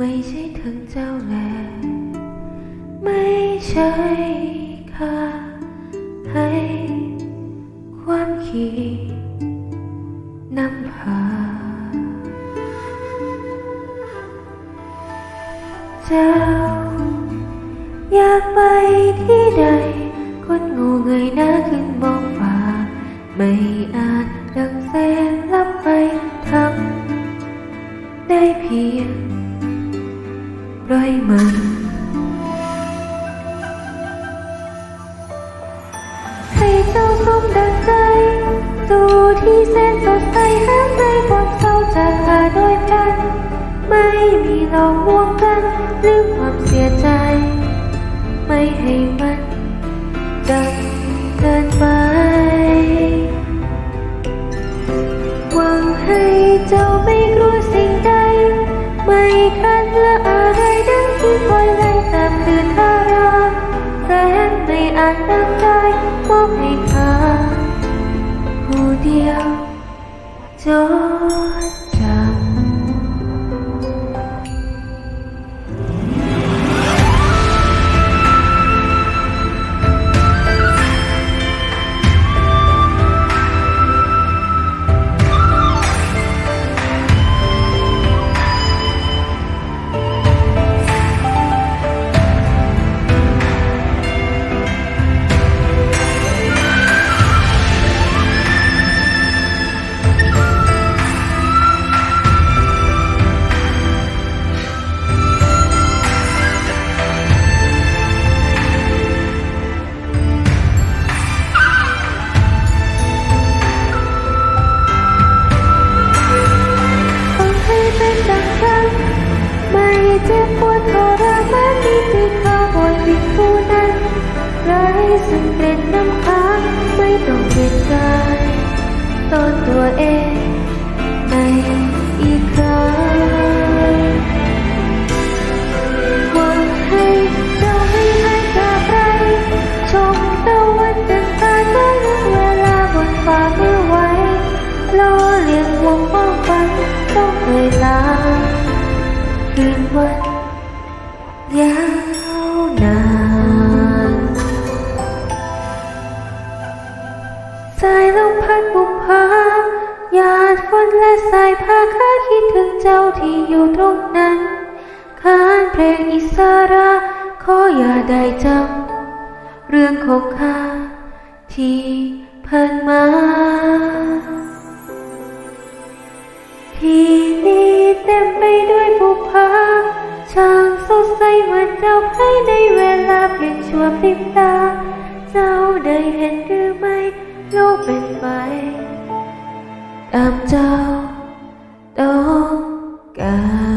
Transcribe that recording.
ถึงเจ้าแลไม่ใช่ค่ะให้ความคิดนำพาเจ้า อยากไปที่ใด คนงูเงยหน้าขึ้นมองฟ้า ไม่อาจดังแสงลับไป ปล่อยมันให้เจ้าสมดังใจ สู่ที่แสนสดใสห้ามในความเศร้าจากหาโดยพลัน ไม่มีหลอกลวงกันหรือความเสียใจ ไม่ให้มันดังเกินไป หวังให้เจ้าไม่ จด เจ็บปวดทรมานมีติดข้าวบนดินผู้นั้นไร้ซึ่งเป็นน้ำค้างไม่ต้องเปลี่ยน พัดบุพาหยาดฝนและสายผ้าข้าคิดถึงเจ้าที่อยู่ตรงนั้นขานเพลงอิสระขออย่าได้จำเรื่องของข้าที่ผ่านมาที่นี่เต็มไปด้วยบุพาช่างสดใสเหมือนเจ้าให้ในเวลาเพียงชั่วพริบตา เจ้าได้เห็นหรือไม่ รู้เป็นไปตามเจ้าต้องการ